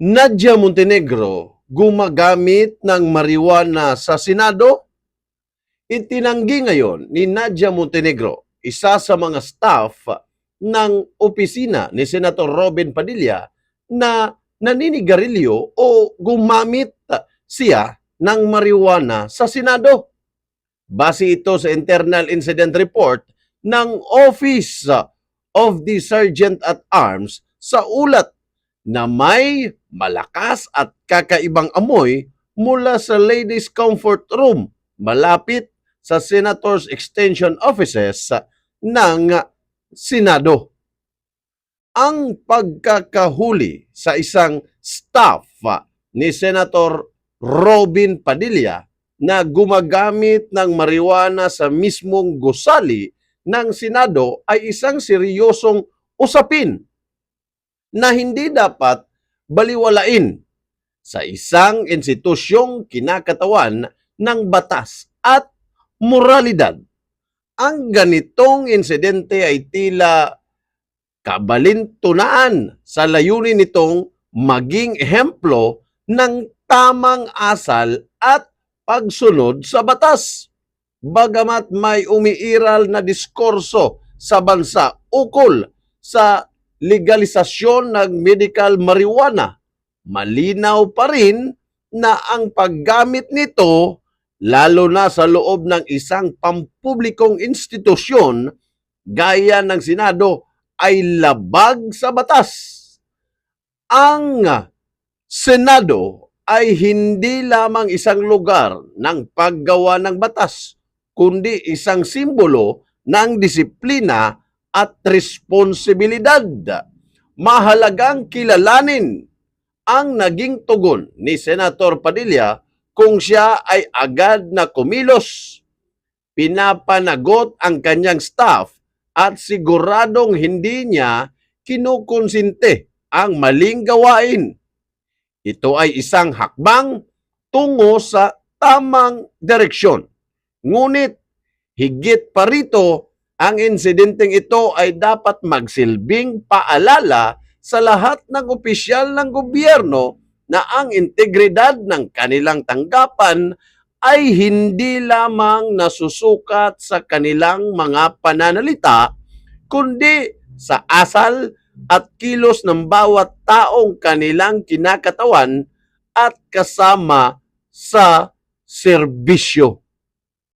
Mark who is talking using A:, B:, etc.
A: Nadia Montenegro gumagamit ng marijuana sa Senado? Itinanggi ngayon ni Nadia Montenegro, isa sa mga staff ng opisina ni Senator Robin Padilla na naninigarilyo o gumamit siya ng marijuana sa Senado. Base ito sa internal incident report ng Office of the Sergeant at Arms sa ulat na may malakas at kakaibang amoy mula sa ladies' comfort room malapit sa Senators Extension Offices ng Senado. Ang pagkakahuli sa isang staff ni Senator Robin Padilla na gumagamit ng marijuana sa mismong gusali ng Senado ay isang seryosong usapin na hindi dapat baliwalain sa isang institusyong kinakatawan ng batas at moralidad. Ang ganitong insidente ay tila kabalintunaan sa layunin nitong maging ehemplo ng tamang asal at pagsunod sa batas. Bagamat may umiiral na diskurso sa bansa ukol sa legalisasyon ng medical marijuana, malinaw pa rin na ang paggamit nito lalo na sa loob ng isang pampublikong institusyon gaya ng Senado ay labag sa batas. Ang Senado ay hindi lamang isang lugar ng paggawa ng batas, kundi isang simbolo ng disiplina at responsibilidad. Mahalagang kilalanin ang naging tugon ni Senator Padilla kung siya ay agad na kumilos. Pinapanagot ang kanyang staff at siguradong hindi niya kinukonsinte ang maling gawain. Ito ay isang hakbang tungo sa tamang direksyon. Ngunit higit pa rito, ang insidenteng ito ay dapat magsilbing paalala sa lahat ng opisyal ng gobyerno na ang integridad ng kanilang tanggapan ay hindi lamang nasusukat sa kanilang mga pananalita, kundi sa asal at kilos ng bawat taong kanilang kinakatawan at kasama sa serbisyo.